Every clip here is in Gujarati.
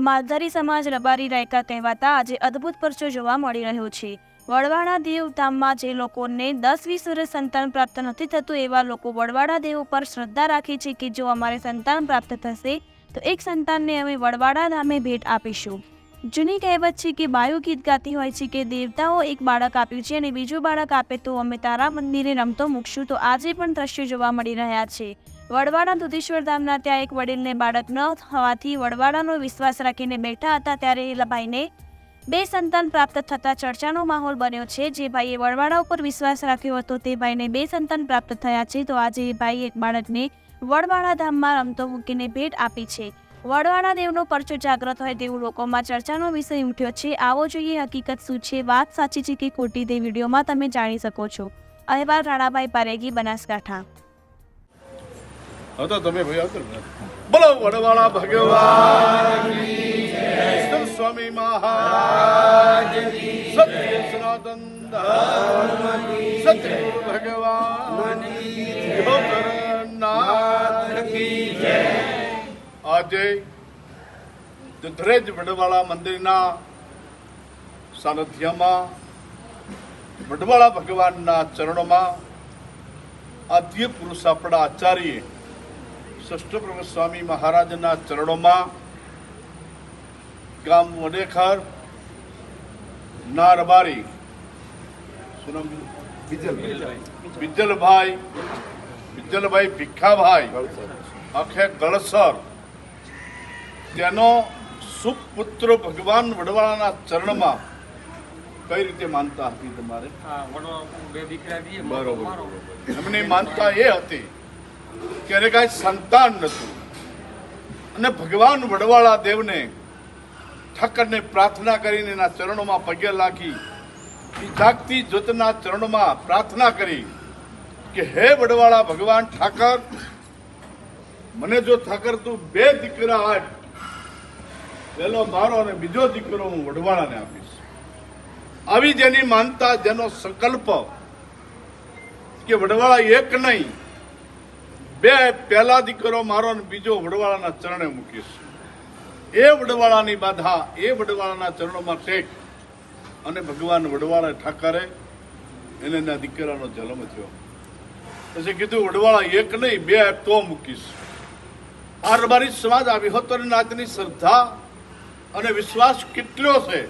માલધારી સમાજ રબારી રાયકા કહેવાતા આજે અદ્ભુત પરચો જોવા મળી રહ્યો છે. વડવાડા દેવ ધામમાં જે લોકોને દસ વીસ વર્ષ સંતાન પ્રાપ્ત નથી થતું, એવા લોકો વડવાડા દેવ પર શ્રદ્ધા રાખે છે કે જો અમારે સંતાન પ્રાપ્ત થશે, તો એક સંતાનને અમે વડવાડા ધામે ભેટ આપીશું. જૂની કહેવત છે કે બાયુ ગીત ગાતી હોય છે કે દેવતાઓ એક બાળક આપ્યું છે અને બીજું બાળક આપે તો અમે તારા મંદિરે રમતો મૂકશું. તો આજે પણ દ્રશ્યો જોવા મળી રહ્યા છે. વડવાડા દુધેશ્વર ધામના ત્યાં એક વડીલને બાળક ન થવાથી વડવાડાનો વિશ્વાસ રાખીને બેઠા હતા ત્યારે એ ભાઈને બે સંતાન પ્રાપ્ત થતા ચર્ચાનો માહોલ બન્યો છે. જે ભાઈએ વડવાડા ઉપર વિશ્વાસ રાખ્યો હતો તે ભાઈને બે સંતાન પ્રાપ્ત થયા છે. તો આજે એ ભાઈ એક બાળકને વડવાડા ધામમાં રમતો મૂકીને ભેટ આપી છે. વડવાડા દેવનો પરચો જાગ્રત હોય તેવું લોકોમાં ચર્ચાનો વિષય ઉઠ્યો છે. આવો જોઈએ હકીકત શું છે? વાત સાચી છે કે ખોટી તે વિડીયોમાં તમે જાણી શકો છો. અહેવાલ રાણાભાઈ પારેગી બનાસકાંઠા. તમે ભાઈ બોલો વડવાળા ભગવાન સ્વામી મહારાજ સત્ય સનાતન સત્ય ભગવાન આજે દુધરેજ વડવાળા મંદિરના સાનિધ્યમાં વડવાળા ભગવાનના ચરણોમાં આદ્ય પુરુષ આપણા આચાર્ય ષષ્ઠપ્રભુ સ્વામી મહારાજના ચરણોમાં ગામ વડેખર નારબારી સુનમ બિજલભાઈ બીજલભાઈ ભીખાભાઈ. આખે ગળસર. તેનો સુપુત્ર ભગવાન વડવાળાના ચરણમાં કઈ રીતે માનતા હતી તમારે? બરોબર એમની માનતા એ હતી કે એને કાંઈ સંતાન નતું અને ભગવાન વડવાળા દેવને ઠાકરને પ્રાર્થના કરીને એના ચરણોમાં પગે લાગી જાગતી જ્યોતના ચરણોમાં પ્રાર્થના કરી કે હે વડવાળા ભગવાન ઠાકર મને જો ઠાકર તું બે દીકરા આપ પેલો મારો અને બીજો દીકરો હું વડવાળાને આપીશ. આવી જેની માનતા, જેનો સંકલ્પ કે વડવાળા એક નહીં, બે પહેલા દીકરો મારો અને બીજો વડવાળાના ચરણે મૂકીશ. એ વડવાળાની બાધા, એ વડવાળાના ચરણોમાં ટેક અને ભગવાન વડવાળા ઠાકરે એને એના દીકરાનો જન્મ થયો. પછી કીધું વડવાળા એક નહીં, બે તો મૂકીશ. આ રબારી સમાજ, આ અને નાથની શ્રદ્ધા અને વિશ્વાસ કેટલો છે?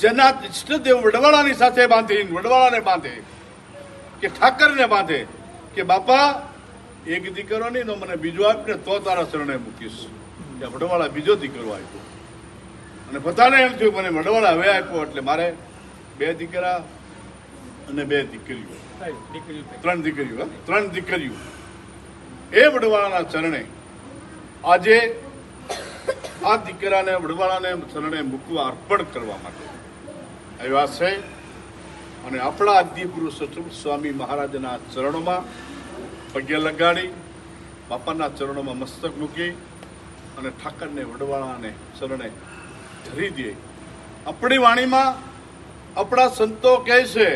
જેના ઇષ્ટદેવ વડવાળાની સાથે બાંધી વડવાળાને બાંધે કે ઠાકરને બાંધે કે બાપા એક દીકરો નહીં તો મને બીજો આપને તો તારા શરણે મૂકીશ. કે વડવાળા બીજો દીકરો આપ્યો. અને બધાને એમ થયું મને વડવાળા હવે આપ્યો એટલે મારે બે દીકરા અને બે દીકરીઓ. ત્રણ દીકરીઓ ત્રણ દીકરીઓ. એ વડવાળાના ચરણે આજે આ દીકરાને વડવાળાને ચરણે મૂકવા અર્પણ કરવા માટે આવ્યા છે. અને આપણા આદ્યગુરુ પુરુષ સ્વામી મહારાજના ચરણોમાં પગે લગાડી, બાપાના ચરણોમાં મસ્તક મૂકી અને ઠાકરને વડવાળાને ચરણે ધરી દે. આપણી વાણીમાં આપણા સંતો કહે છે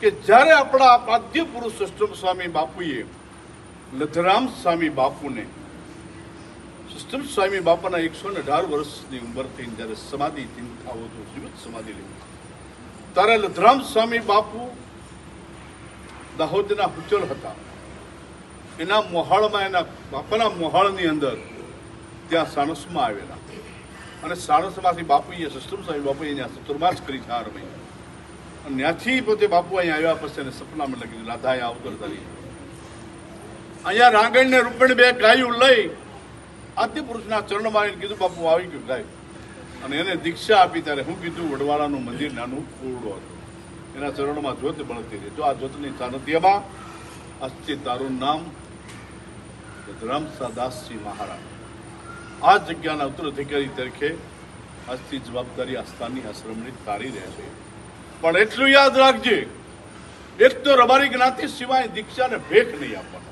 કે જ્યારે આપણા આદ્ય પુરુષ સ્વામી બાપુએ લધરામ સ્વામી બાપુને સષ્ટમ સ્વામી બાપાના એકસો ને અઢાર વર્ષની ઉંમર થઈને જ્યારે સમાધિ ચિંતાઓ તો જીવિત સમાધિ લીધી ત્યારે લધરામ સ્વામી બાપુ દાહોદના હુચલ હતા. એના મોહાળમાં, એના બાપાના મોહાળની અંદર ત્યાં સાણસમાં આવેલા. અને સાણસમાંથી બાપુએ સષ્ટમ સ્વામી બાપુએ અહીંયા ચતુર્માસ કરી ચાર મહિના અને ત્યાંથી પોતે બાપુ અહીંયા આવ્યા પછી એને સપનામાં લગી રાધાએ આવતો અહીંયા રાંગણ ને રૂપણ બે ગાયું લઈ આદ્ય પુરુષના ચરણમાં આવીને કીધું, બાપુ આવી ગયું, ગાય. અને એને દીક્ષા આપી ત્યારે હું કીધું, વડવાળાનું મંદિર નાનું, પૂરડું હતું. એના ચરણમાં જ્યોત બળતી રહી. જો આ જ્યોતની સાનિધ્યમાં અસ્તિ તારું નામ રામસાદાસજી મહારાજ. આ જગ્યાના ઉત્તરાધિકારી તરીકે આજથી જવાબદારી આસ્થાની આશ્રમની તારી રહે છે. પણ એટલું યાદ રાખજે, એક તો રબારી જ્ઞાતિ સિવાય દીક્ષાને ભેખ નહીં આપવાનો.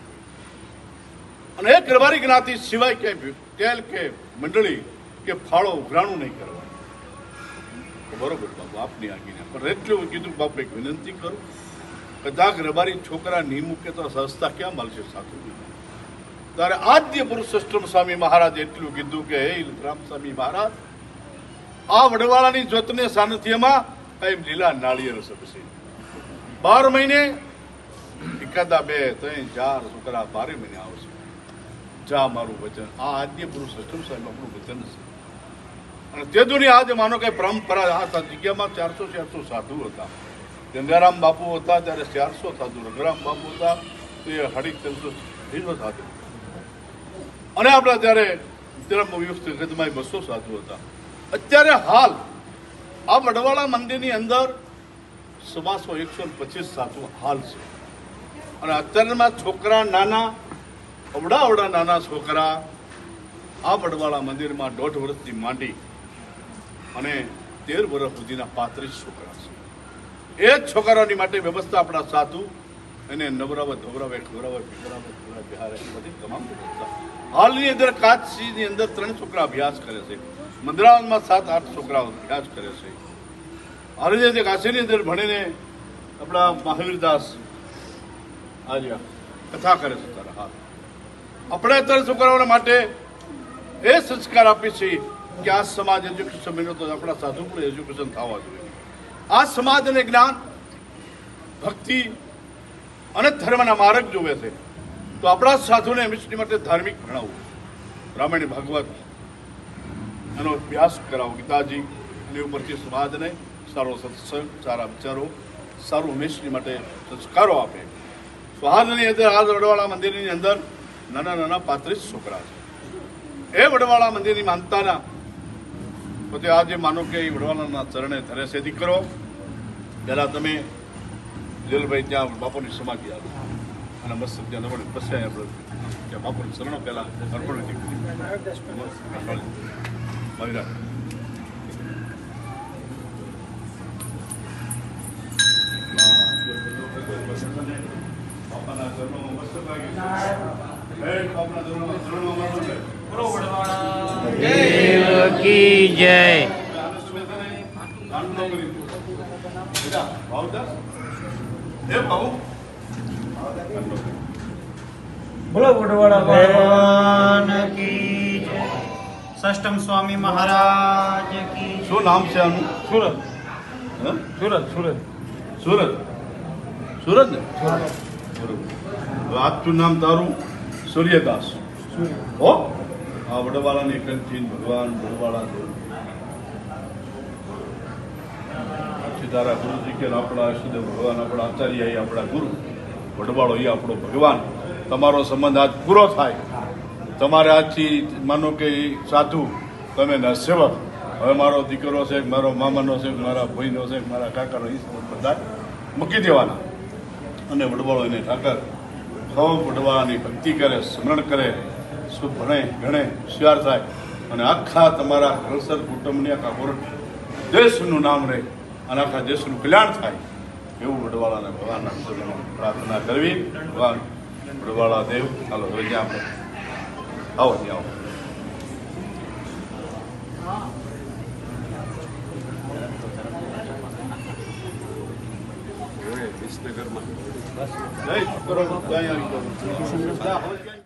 અને એક રબારી જ્ઞાતિ સિવાય કે તેલ કે મંડળી કે ફાળો ઉઘરાણું નહીં કરવાનું બરોબર બાપુ આપની આગીને. પણ એટલું કીધું બાપુ એક વિનંતી કરું કદાચ રબારી છોકરા નહીં મૂકે તો સંસ્થા ક્યાં મળશે સાચું ત્યારે આદ્ય પુરુષોત્તમ સ્વામી મહારાજ એટલું કીધું કે, હે રામ સ્વામી મહારાજ, આ વડવાળાની જ્યોતને સાનિધ્યમાં એમ લીલા નાળિયેર સબસે બાર મહિને એકાદા બે, ત્રણ, ચાર છોકરા બારે મહિને આવશે. જા મારું વચન. આ આદ્ય પુરુષોત્તમ સાહેબ, આપણું વચન છે? અને તે દુનિયા આજે માનો કે પરંપરા આ જગ્યામાં ચારસો ચારસો સાધુ હતા. ગંગારામ બાપુ હતા, ત્યારે ચારસો સાધુ. રંગરામ બાપુ હતા, તો એ સાડી ત્રણસો સાધુ. અને આપણા ત્યારે ધર્મ યુક્ત બસો સાધુ હતા. અત્યારે હાલ આ વડવાળા મંદિરની અંદર સમાસો એકસો પચીસ સાધુ હાલ છે. અને અત્યારમાં છોકરા, નાના અવડા અવડા નાના છોકરા આ વડવાળા મંદિરમાં દોઢ વર્ષથી માંડી અને તેર વર્ષ સુધીના પાંત્રીસ છોકરા છે. એ જ છોકરાઓની માટે વ્યવસ્થા આપણા સાધુ એને નવરાવે, ધોવરાવે, ખવરાવે, પીવરાવે, ખવરાવે, બિહારે બધી તમામ વ્યવસ્થા. હાલની અંદર કાચની અંદર ત્રણ છોકરા અભ્યાસ કરે છે. મંદરાવનમાં સાત, આઠ છોકરાઓ અભ્યાસ કરે છે. હાલની અંદર કાશીની અંદર ભણીને આપણા મહાવીરદાસ આજે કથા કરે છે. આપણે અત્યારે છોકરાઓના માટે એ સંસ્કાર આપીએ છીએ કે આ સમાજ એજ્યુકેશન મેળવો તો આપણા સાધુ પણ એજ્યુકેશન થવા જોઈએ. આ સમાજ અને જ્ઞાન, ભક્તિ અને ધર્મના માર્ગ જોવે છે. તો આપણા સાધુને હંમેશની માટે ધાર્મિક ભણાવવું રામાયણ ભાગવત એનો અભ્યાસ કરાવો. ગીતાજી એની ઉપરથી સમાજને સારો સત્સંગ, સારા વિચારો, સારું હંમેશની માટે સંસ્કારો આપે. સ્વાહારની અંદર આ રડવાળા મંદિરની અંદર નાના નાના પાંત્રીસ છોકરા છે. એ વડવાળા મંદિરની માનતાના. પોતે આજે માનો કે એ વડવાળાના ચરણે ધરે છે દીકરો, પહેલાં તમે લીલભાઈ ત્યાં બાપુની સમાધિ આવી અને મસ્ત ત્યાં નવડે પછી આપણે ત્યાં બાપુની ચરણો પહેલાં અર્પણ બાપાના ચરણો મસ્ત લાગી દેવ કી જય બોલો વડવાડા ભગવાન કી જય. સષ્ટમ સ્વામી મહારાજ કી શું નામ છે આનું? સુરત. હે? સુરત સુરત. સુરત? સુરત ને. હવે આજનું નામ તારું? સૂર્યદાસ. હો? આ વડવાળાની કંઠીન ભગવાન વડવાળા દેવ પછી તારા ગુરુજી કે આપણા ઈષ્ટદેવ ભગવાન આપણા આચાર્ય એ આપણા ગુરુ. વડવાળો એ આપણો ભગવાન. તમારો સંબંધ આજ પૂરો થાય. તમારે આજથી માનો કે સાધુ તમે નરસેવક હવે મારો દીકરો છે મારો મામાનો છે મારા ભાઈનો છે મારા કાકાનો એ બધા મૂકી દેવાના. અને વડવાળો એને ઠાકર સૌ વડવાળાની ભક્તિ કરે, સ્મરણ કરે, શું ભણે, ગણે, હોશિયાર થાય. અને આખા તમારા કળસર કુટુંબની આખા દેશનું નામ રહે અને આખા દેશનું કલ્યાણ થાય. એવું વડવાળાને ભગવાનના ચરણમાં પ્રાર્થના કરવી. ભગવાન વડવાળા દેવ, ચાલો હવે આપણે આવો, ત્યાં આવો. વિસનગરમાં જય શુક્ર જય હરિ.